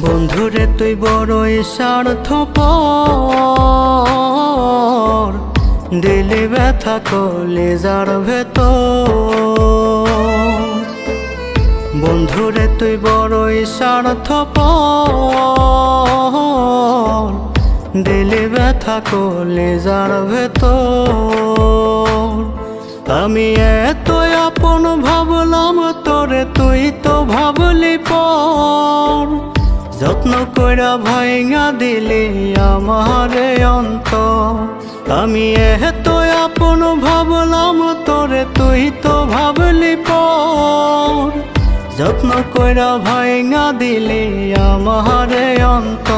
বন্ধুরে, তুই বড়ই স্বার্থপর। দিলে ব্যথা কলেজার ভেতর। বন্ধুরে, তুই বড়ই স্বার্থপর। দিলে ব্যথা কলেজার ভেতর। আমি এত আপন ভাবলাম, তোরে তুই তো ভাবলি পর। যত্ন কইরা ভাইঙা দিলি আমারে অন্ত আমি এত আপন ভাবলাম, তোরে তুই তো ভাবলি পর। যত্ন কইরা ভাইঙা দিলি আমারে অন্ত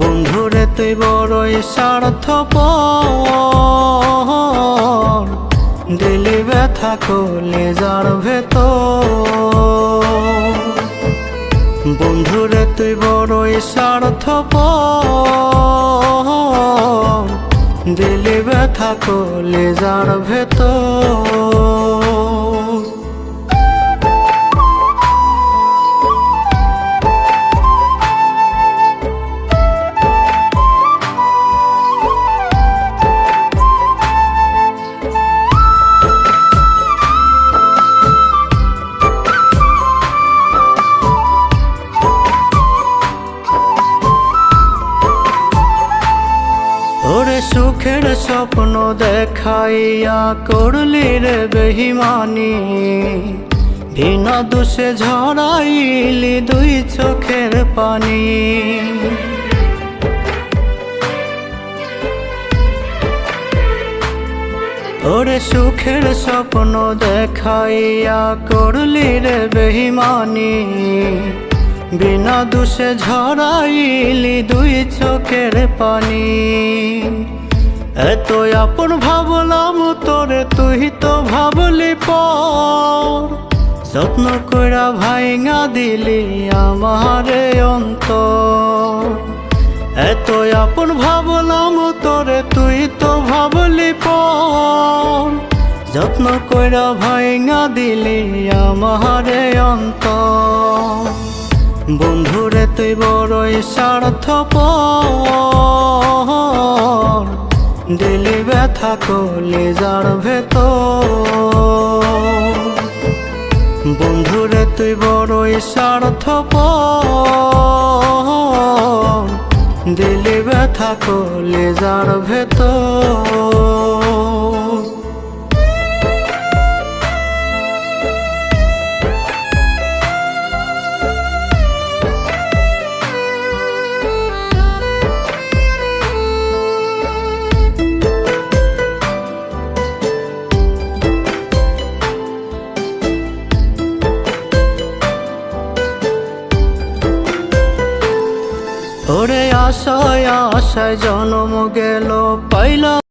বন্ধুরে, তুই বড়ই স্বার্থপর। দিলি ব্যথা করলে যার ভেতর? বন্ধুরে তুই বড়ই স্বার্থ দিলি ব্যথা করলে যার ভেতর? সুখের স্বপ্ন দেখাইয়া করলি রে বেহিমানি। বিনা দোষে ঝরাইলি দুই চোখের পানি। ওরে সুখের স্বপ্ন দেখাইয়া করলি রে বেহিমানি। বিনা দোষে ঝরাইলি দুই চোখের পানি। এত আপন ভাবলাম তোরে, তুই তো ভাবলি পর। যত্ন কইরা ভাইঙা দিলি আমারে অন্ত এত আপন ভাবলাম তোরে, তুই তো ভাবলি পর। যত্ন কইরা ভাইঙা দিলি আমারে অন্তর। বন্ধুরে, তুই বড়ই স্বার্থপর। দিলি ব্যথা কলি যার ভেতর। বন্ধুরে তুই বড়ই স্বার্থপর। দিলি ব্যথা কলি যার ভেতর। আশায় আশায় জন্ম গেল পাইলাম